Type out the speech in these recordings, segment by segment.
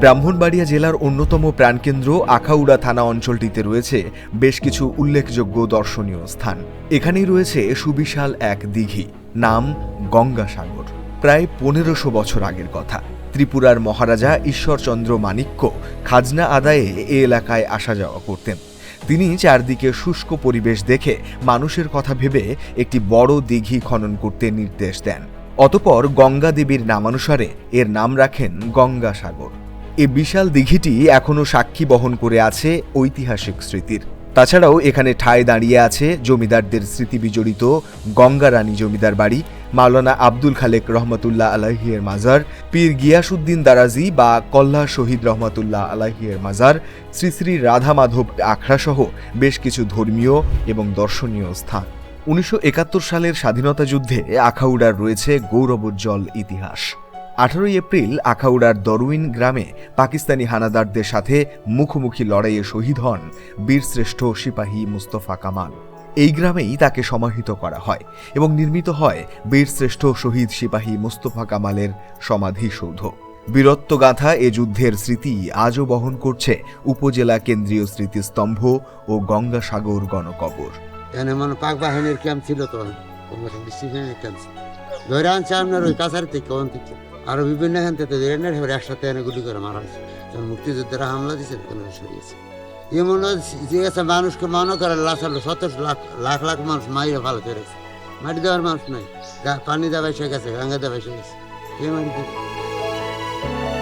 ব্রাহ্মণবাড়িয়া জেলার অন্যতম প্রাণকেন্দ্র আখাউড়া থানা অঞ্চলটিতে রয়েছে বেশ কিছু উল্লেখযোগ্য দর্শনীয় স্থান। এখানেই রয়েছে সুবিশাল এক দিঘি, নাম গঙ্গাসাগর। প্রায় পনেরোশো বছর আগের কথা। ত্রিপুরার মহারাজা ঈশ্বরচন্দ্র মাণিক্য খাজনা আদায়ে এ এলাকায় আসা যাওয়া করতেন। তিনি চারদিকে শুষ্ক পরিবেশ দেখে মানুষের কথা ভেবে একটি বড় দিঘি খনন করতে নির্দেশ দেন। অতপর গঙ্গা দেবীর নামানুসারে এর নাম রাখেন গঙ্গাসাগর। এ বিশাল দিঘিটি এখনও সাক্ষী বহন করে আছে ঐতিহাসিক স্মৃতির। তাছাড়াও এখানে ঠায় দাঁড়িয়ে আছে জমিদারদের স্মৃতি বিজড়িত গঙ্গারানী জমিদার বাড়ি, মাওলানা আব্দুল খালেক রহমতুল্লাহ আলাহিয়ের মাজার, পীর গিয়াসুদ্দিন দারাজি বা কল্লা শহীদ রহমতুল্লাহ আলাহিয়ের মাজার, শ্রী শ্রী রাধা মাধব আখড়াসহ বেশ কিছু ধর্মীয় এবং দর্শনীয় স্থান। উনিশশো একাত্তর সালের স্বাধীনতা যুদ্ধে আখাউড়ার রয়েছে গৌরবোজ্জ্বল ইতিহাস। আঠারোই এপ্রিল আখাউড়ার দরুইন গ্রামে পাকিস্তানি হানাদারদের সাথে মুখোমুখি লড়াইয়ে শহীদ হন বীরশ্রেষ্ঠ সিপাহী মুস্তফা কামাল। এই গ্রামেই তাকে সমাহিত করা হয় এবং নির্মিত হয় বীরশ্রেষ্ঠ শহীদ সিপাহী মুস্তফা কামালের সমাধিসৌধ। বীরত্ব বীরত্বগাথা এ যুদ্ধের স্মৃতি আজও বহন করছে উপজেলা কেন্দ্রীয় স্মৃতিস্তম্ভ ও গঙ্গাসাগর গণকবর। মানে পাক বাহিনীর ক্যাম্প ছিল তো ডিস্ট্রিক্টের ক্যাম্প ছিল। ধরে আনছে আপনার ওই থেকে? ওখান থেকে আরও বিভিন্ন এখান থেকে ধরে নেয় একসাথে এনে গুলি করে মারা হয়েছে। যখন মুক্তিযোদ্ধারা হামলা দিয়েছে তখন সরিয়েছে এমন যে মানুষকে মনে করে, লাশ শত লাখ লাখ লাখ মানুষ মাইরে ভালো করেছে মাটি দেওয়ার মানুষ নাই। পানি দেওয়া এসে গেছে, গঙ্গা দেওয়া এসে গেছে। কে মাটি দেবে?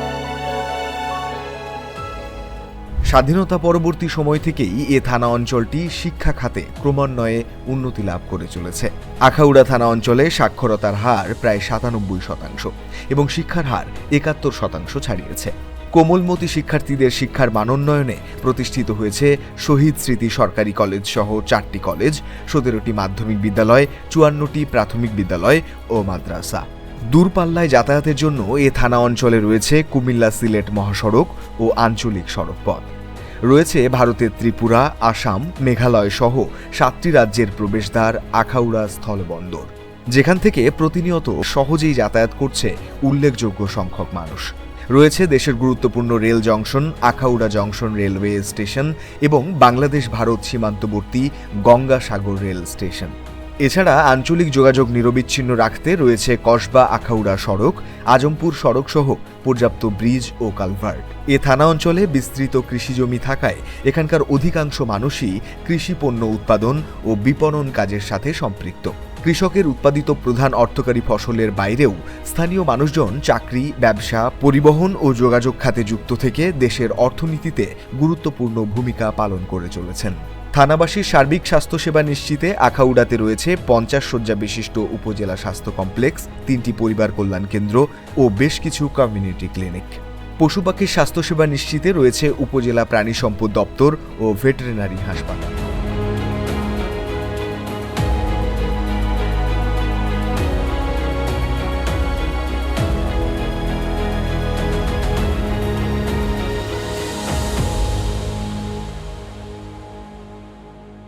স্বাধীনতা পরবর্তী সময় থেকেই এ থানা অঞ্চলটি শিক্ষা খাতে ক্রমান্বয়ে উন্নতি লাভ করে চলেছে। আখাউড়া থানা অঞ্চলে সাক্ষরতার হার প্রায় সাতানব্বই শতাংশ এবং শিক্ষার হার একাত্তর শতাংশ ছাড়িয়েছে। কোমলমতি শিক্ষার্থীদের শিক্ষার মানোন্নয়নে প্রতিষ্ঠিত হয়েছে শহীদ স্মৃতি সরকারি কলেজ সহ চারটি কলেজ, সতেরোটি মাধ্যমিক বিদ্যালয়, চুয়ান্নটি প্রাথমিক বিদ্যালয় ও মাদ্রাসা। দূরপাল্লায় যাতায়াতের জন্য এ থানা অঞ্চলে রয়েছে কুমিল্লা সিলেট মহাসড়ক ও আঞ্চলিক সড়ক পথ রয়েছে ভারতের ত্রিপুরা, আসাম, মেঘালয় সহ সাতটি রাজ্যের প্রবেশদ্বার, আখাউড়া স্থলবন্দর, যেখান থেকে প্রতিনিয়ত সহজেই যাতায়াত করছে উল্লেখযোগ্য সংখ্যক মানুষ। রয়েছে দেশের গুরুত্বপূর্ণ rail junction, Akhaura junction railway station এবং বাংলাদেশ ভারত সীমান্তবর্তী গঙ্গাসাগর রেল স্টেশন। এছাড়া আঞ্চলিক যোগাযোগ নিরবিচ্ছিন্ন রাখতে রয়েছে কসবা আখাউড়া সড়ক, আজমপুর সড়ক সহ পর্যাপ্ত ব্রিজ ও কালভার্ট। এ থানা অঞ্চলে বিস্তৃত কৃষিজমি থাকায় এখানকার অধিকাংশ মানুষই কৃষি পণ্য উৎপাদন ও বিপণন কাজের সাথে সম্পৃক্ত। কৃষকের উৎপাদিত প্রধান অর্থকারী ফসলের বাইরেও স্থানীয় মানুষজন চাকরি, ব্যবসা, পরিবহন ও যোগাযোগ খাতে যুক্ত থেকে দেশের অর্থনীতিতে গুরুত্বপূর্ণ ভূমিকা পালন করে চলেছেন। থানাবাসীর সার্বিক স্বাস্থ্যসেবা নিশ্চিতে আখাউড়াতে রয়েছে পঞ্চাশ শয্যা বিশিষ্ট উপজেলা স্বাস্থ্য কমপ্লেক্স, তিনটি পরিবার কল্যাণ কেন্দ্র ও বেশ কিছু কমিউনিটি ক্লিনিক। পশু পাখির স্বাস্থ্যসেবা নিশ্চিতে রয়েছে উপজেলা প্রাণী সম্পদ দপ্তর ও ভেটেরিনারি হাসপাতাল।